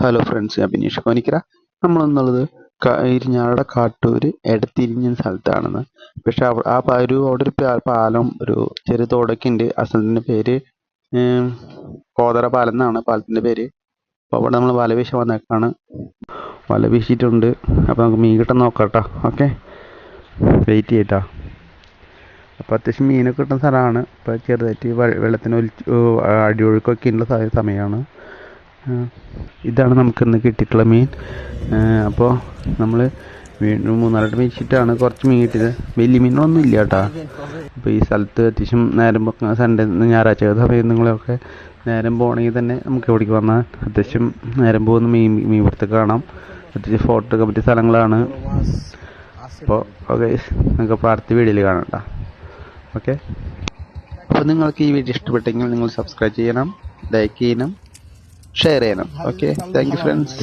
Hello friends ഞാൻ ബിനീഷ് കോനിക്കര. നമ്മളെന്നുള്ളത് ഇരിഞ്ഞാളുടെ കാട്ടൂർ എടത്തിരിഞ്ഞ സ്ഥലത്താണെന്ന്. പക്ഷെ ആ ഒരു അവിടെ ഒരു പാലം ഒരു ചെറിയ തോടൊക്കെ ഉണ്ട് ആ സ്ഥലത്തിന്റെ പേര് കോതറ പാലം എന്നാണ് പാലത്തിന്റെ പേര്. അപ്പോൾ അവിടെ നമ്മൾ വല വീശാൻ വന്നേക്കാണ്. വല വീശിയിട്ടുണ്ട്. അപ്പോൾ നമുക്ക് മീൻ കിട്ടാൻ നോക്കാം കേട്ടോ ഓക്കെ? വെയിറ്റ് ചെയ്യട്ടോ. അപ്പോൾ അത്യാവശ്യം മീനൊക്കെ കിട്ടുന്ന സ്ഥലമാണ്. ഇപ്പോൾ ചെറുതായിട്ട് വെള്ളത്തിന് ഒലിച്ച് അടിയൊഴുക്കൊക്കെ ഉള്ള സമയമാണ്. ആ, നമുക്ക് ഇന്ന് കിട്ടിയിട്ടുള്ള മീൻ. അപ്പോൾ നമ്മൾ വീണ്ടും മൂന്നാറായിട്ട് മേടിച്ചിട്ടാണ് കുറച്ച് മീൻ കിട്ടിയത്. വലിയ മീനൊന്നും ഇല്ല കേട്ടോ. അപ്പോൾ ഈ സ്ഥലത്ത് അത്യാവശ്യം നേരം സൺഡേ ഞായറാഴ്ച സമയം നിങ്ങളൊക്കെ നേരം പോകണമെങ്കിൽ തന്നെ നമുക്ക് ഇവിടേക്ക് വന്നാൽ അത്യാവശ്യം നേരം പോകുന്ന മീൻ മീൻ പുറത്ത് കാണാം. അത്യാവശ്യം ഫോട്ടോ ഒക്കെ പറ്റിയ സ്ഥലങ്ങളാണ്. അപ്പോൾ ഓക്കെ നിങ്ങൾക്ക് അടുത്ത വീഡിയോയിൽ കാണാം കേട്ടോ. ഓക്കെ അപ്പോൾ നിങ്ങൾക്ക് ഈ വീഡിയോ ഇഷ്ടപ്പെട്ടെങ്കിൽ നിങ്ങൾ സബ്സ്ക്രൈബ് ചെയ്യണം ലൈക്ക് ചെയ്യണം. ഷെയർ ചെയ്യണം. ഓക്കെ. Thank you friends.